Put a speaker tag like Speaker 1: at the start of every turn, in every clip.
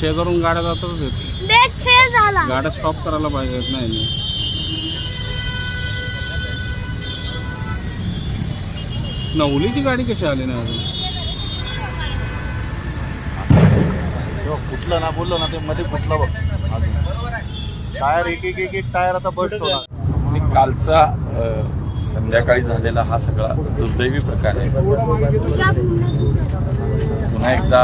Speaker 1: शेजारून गाड्या जातातच आहेत
Speaker 2: ब्रेक फेल झाला.
Speaker 1: गाड्या स्टॉप करायला पाहिजेत. नाही नाही. नवलीची गाडी कशी आली नाही अजून?
Speaker 3: फुटलं ना बोललो ना ते मध्ये फुटलं बघ. अजून. टायर एक एक एक टायर आता बस्ट होणार.
Speaker 4: आणि कालचा अ, संध्याकाळी झालेला हा सगळा दुर्दैवी प्रकार आहे. पुन्हा एकदा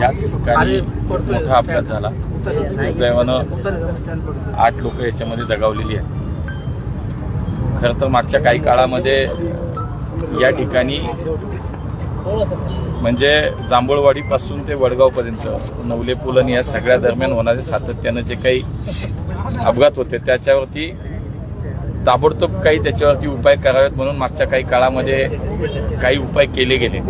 Speaker 4: याच ठिकाणी मोठा अपघात झाला. दुर्दैवानं आठ लोक याच्यामध्ये दगावलेली आहेत. खरं तर मागच्या काही काळामध्ये या ठिकाणी म्हणजे जांभूळवाडीपासून ते वडगावपर्यंत नवले पुलन या सगळ्या दरम्यान होणारे सातत्यानं जे काही अपघात होते त्याच्यावरती ताबडतोब काही त्याच्यावरती उपाय करावेत म्हणून मागच्या काही काळामध्ये काही उपाय केले गेले.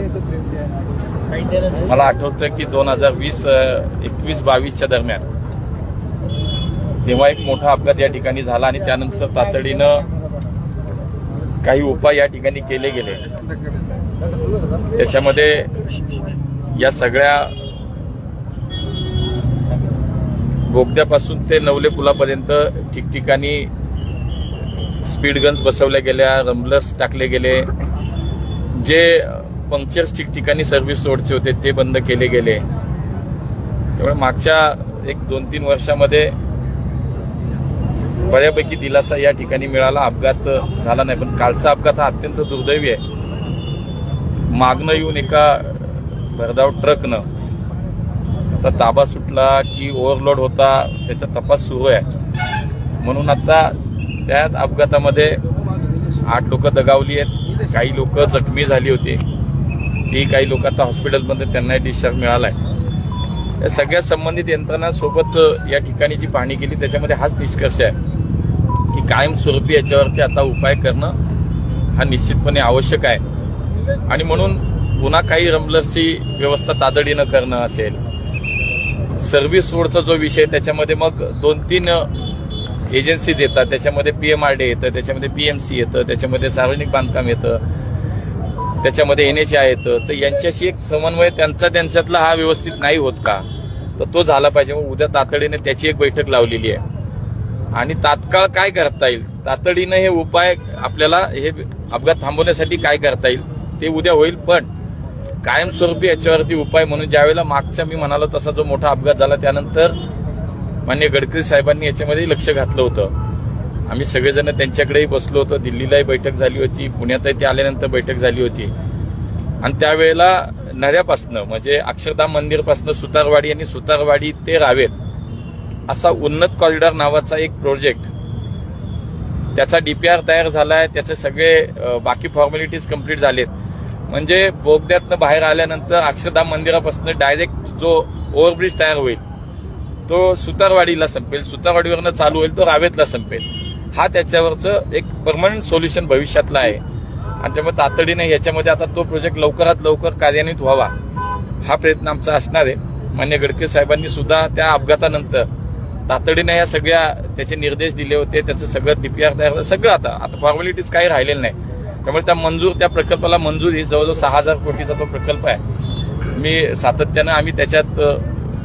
Speaker 4: मला आठवतं की दोन हजार वीस एकवीस बावीसच्या दरम्यान तेव्हा एक मोठा अपघात या ठिकाणी झाला आणि त्यानंतर तातडीनं काही उपाय या ठिकाणी केले गेले. त्याच्यामध्ये या सगळ्या बोगद्यापासून ते नवले पुलापर्यंत ठिकठिकाणी स्पीड गन्स बसवल्या गेल्या रंबलर्स टाकले गेले. जे पंक्चर्स ठिकठिकाणी सर्व्हिस रोडचे होते ते बंद केले गेले. त्यामुळे मागच्या एक दोन तीन वर्षामध्ये बऱ्यापैकी दिलासा या ठिकाणी मिळाला. अपघात झाला नाही पण कालचा अपघात हा अत्यंत दुर्दैवी आहे. मागणं येऊन एका भरधाव ट्रकनं आता ताबा सुटला की ओव्हरलोड होता त्याचा तपास सुरू आहे. म्हणून आता त्यात अपघातामध्ये आठ लोक दगावली आहेत. काही लोक जखमी झाली होती. ती काही लोक आता हॉस्पिटलमध्ये त्यांनाही डिस्चार्ज मिळाला आहे या सगळ्या संबंधित यंत्रणा सोबत या ठिकाणी जी पाहणी केली त्याच्यामध्ये हाच निष्कर्ष आहे की कायमस्वरूपी याच्यावरती आता उपाय करणं हा निश्चितपणे आवश्यक आहे. आणि म्हणून पुन्हा काही रमलर्सची व्यवस्था तातडीनं करणं असेल. सर्व्हिस रोडचा जो विषय त्याच्यामध्ये मग दोन तीन एजन्सीज येतात त्याच्यामध्ये पी एम आर डी येतं त्याच्यामध्ये बी एम सी येतं त्याच्यामध्ये सार्वजनिक बांधकाम येतं त्याच्यामध्ये एन एच आय येतं. तर यांच्याशी एक समन्वय त्यांचा त्यांच्यातला हा व्यवस्थित नाही होत का? तर तो झाला पाहिजे. मग उद्या तातडीने त्याची एक बैठक लावलेली आहे. आणि तात्काळ काय करता येईल? तातडीनं हे उपाय आपल्याला हे अपघात थांबवण्यासाठी काय करता येईल? ते उद्या होईल पण कायमस्वरूपी याच्यावरती उपाय म्हणून ज्यावेळेला मागचा मी म्हणालो तसा जो मोठा अपघात झाला त्यानंतर मान्य गडकरी साहेबांनी याच्यामध्ये लक्ष घातलं होतं. आम्ही सगळेजण त्यांच्याकडेही बसलो होतो. दिल्लीलाही बैठक झाली होती. पुण्यातही ते आल्यानंतर बैठक झाली होती. आणि त्यावेळेला नऱ्यापासनं म्हणजे अक्षरधाम मंदिरपासनं सुतारवाडी आणि सुतारवाडी ते रावेत असा उन्नत कॉरिडॉर नावाचा एक प्रोजेक्ट त्याचा डीपीआर तयार झालाय. त्याचे सगळे बाकी फॉर्मॅलिटीज कंप्लीट झालेत. म्हणजे बोगद्यातनं बाहेर आल्यानंतर अक्षरधाम मंदिरापासून डायरेक्ट जो ओव्हरब्रिज तयार होईल तो सुतारवाडीला संपेल. सुतारवाडीवरनं चालू होईल तो रावेतला संपेल. हा त्याच्यावरचं एक परमनंट सोल्युशन भविष्यातला आहे. आणि त्यामुळे तातडीने याच्यामध्ये आता तो प्रोजेक्ट लवकरात लवकर कार्यान्वित व्हावा हा प्रयत्न आमचा असणार आहे. मान्य गडकरी साहेबांनी सुद्धा त्या अपघातानंतर तातडीने या सगळ्या त्याचे निर्देश दिले होते त्याचं सगळं डीपीआर तयार सगळं आता. आता फॉर्मॅलिटीज काही राहिलेलं नाही. त्यामुळे त्या मंजूर त्या प्रकल्पाला मंजुरी जवळजवळ सहा हजार कोटीचा तो प्रकल्प आहे. मी सातत्यानं आम्ही त्याच्यात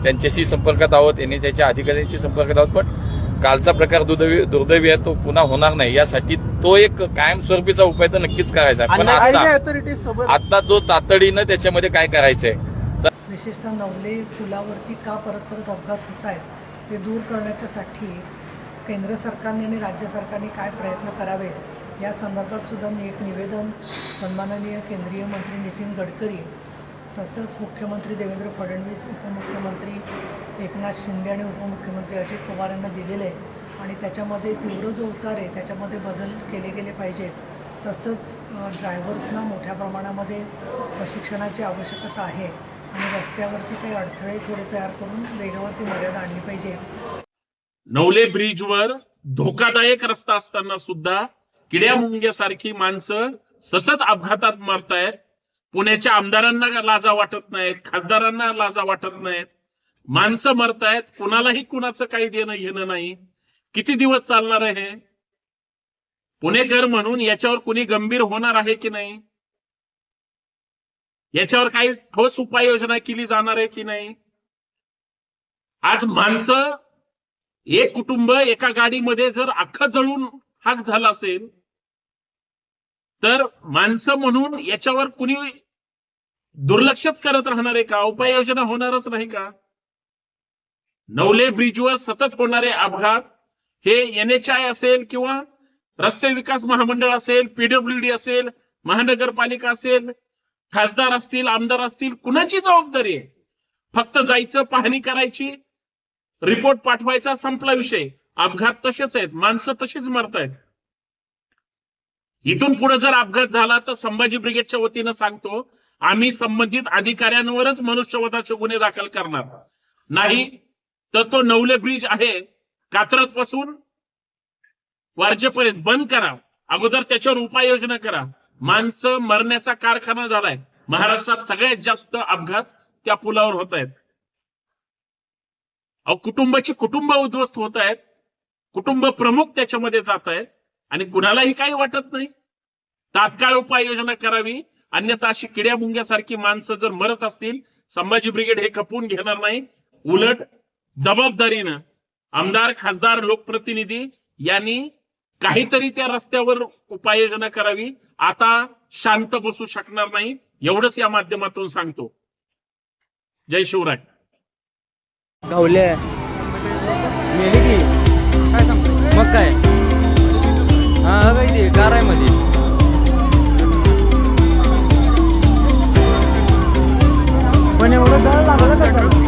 Speaker 4: त्यांच्याशी संपर्कात आहोत यांनी त्याच्या अधिकाऱ्यांशी संपर्कात आहोत पण कालचा प्रकार दुर्दैवी दुर्दैवी आहे तो पुन्हा होणार नाही. यासाठी तो एक कायमस्वरूपीचा उपाय तर नक्कीच करायचा पण आता आता जो तातडीनं त्याच्यामध्ये काय करायचंय?
Speaker 5: विशेषतः नवले पुलावरती का परत परत अपघात होत आहेत ते दूर करण्याच्यासाठी केंद्र सरकारने आणि राज्य सरकारने काय प्रयत्न करावे या संदर्भात सुद्धा मी एक निवेदन सन्माननीय केंद्रीय मंत्री नितीन गडकरी तसंच मुख्यमंत्री देवेंद्र फडणवीस उपमुख्यमंत्री एकनाथ शिंदे आणि उपमुख्यमंत्री अजित पवार यांना दिलेलं आहे आणि त्याच्यामध्ये तीव्र जो उतार आहे त्याच्यामध्ये बदल केले गेले पाहिजेत. तसंच ड्रायव्हर्सना मोठ्या प्रमाणामध्ये प्रशिक्षणाची आवश्यकता आहे. आणि रस्त्यावरती काही अडथळे थोडे तयार करून वेगावरती मर्यादा आणली पाहिजे.
Speaker 6: नवले ब्रिजवर धोकादायक रस्ता असताना सुद्धा किड्या मुंग्यासारखी माणसं सतत अपघातात मरतायत. पुण्याच्या आमदारांना लाजा वाटत नाहीत खासदारांना लाजा वाटत नाहीत. माणसं मरतायत कुणालाही कुणाचं काही देणं घेणं नाही. किती दिवस चालणार आहे पुणेकर म्हणून याच्यावर कुणी गंभीर होणार आहे की नाही? याच्यावर काही ठोस उपाययोजना केली जाणार आहे की नाही? आज माणसं एक कुटुंब एका गाडीमध्ये जर अख्खं जळून हाक झाला असेल तर माणसं म्हणून याच्यावर कुणी दुर्लक्षच करत राहणार आहे का? उपाययोजना होणारच नाही का? नवले ब्रिजवर सतत होणारे अपघात हे एन एच आय असेल किंवा रस्ते विकास महामंडळ असेल पीडब्ल्यूडी असेल महानगरपालिका असेल खासदार असतील आमदार असतील कुणाची जबाबदारी आहे? फक्त जायचं पाहणी करायची रिपोर्ट पाठवायचा संपला विषय. अपघात तसेच आहेत माणसं तशीच मरतायत. इथून पुढे जर अपघात झाला तर संभाजी ब्रिगेडच्या वतीनं सांगतो आम्ही संबंधित अधिकाऱ्यांवरच मनुष्यवधाचे गुन्हे दाखल करणार. नाही तर तो नवले ब्रिज आहे कात्रत पासून वारजेपर्यंत बंद करा. अगोदर त्याच्यावर उपाययोजना करा. माणसं मरण्याचा कारखाना झालाय. महाराष्ट्रात सगळ्यात जास्त अपघात त्या पुलावर होत आहेत. अहो कुटुंबाची कुटुंब उद्ध्वस्त होत आहेत. कुटुंब प्रमुख त्याच्यामध्ये जात आहेत. आणि कुणालाही काही वाटत नाही. तात्काळ उपाययोजना करावी. अन्यथा अशी किड्या मुंग्यासारखी माणसं जर मरत असतील संभाजी ब्रिगेड हे खपवून घेणार नाही. उलट जबाबदारीनं आमदार खासदार लोकप्रतिनिधी यांनी काहीतरी त्या रस्त्यावर उपाययोजना करावी. आता शांत बसू शकणार नाही. एवढंच या माध्यमातून सांगतो. जय शिवराय.
Speaker 2: गावले. मग काय? हा काय ते कार आहे मध्ये पण एवढं लागलं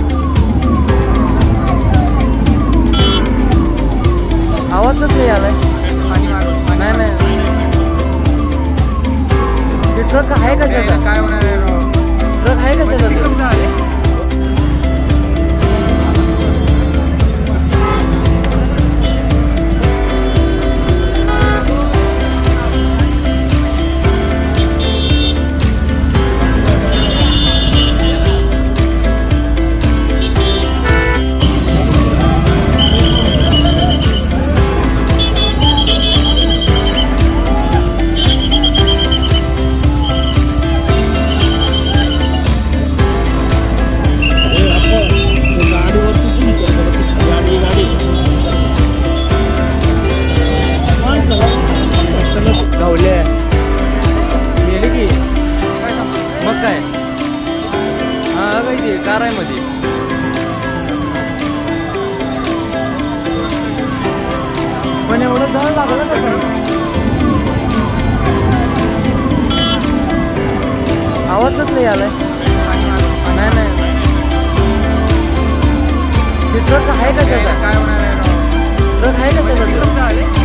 Speaker 2: पण एवढं जळ लागलं का सर? आवाज कसला आलाय. नाही नाही. ते ट्रक आहे कशाचा ट्रक आहे कशाचा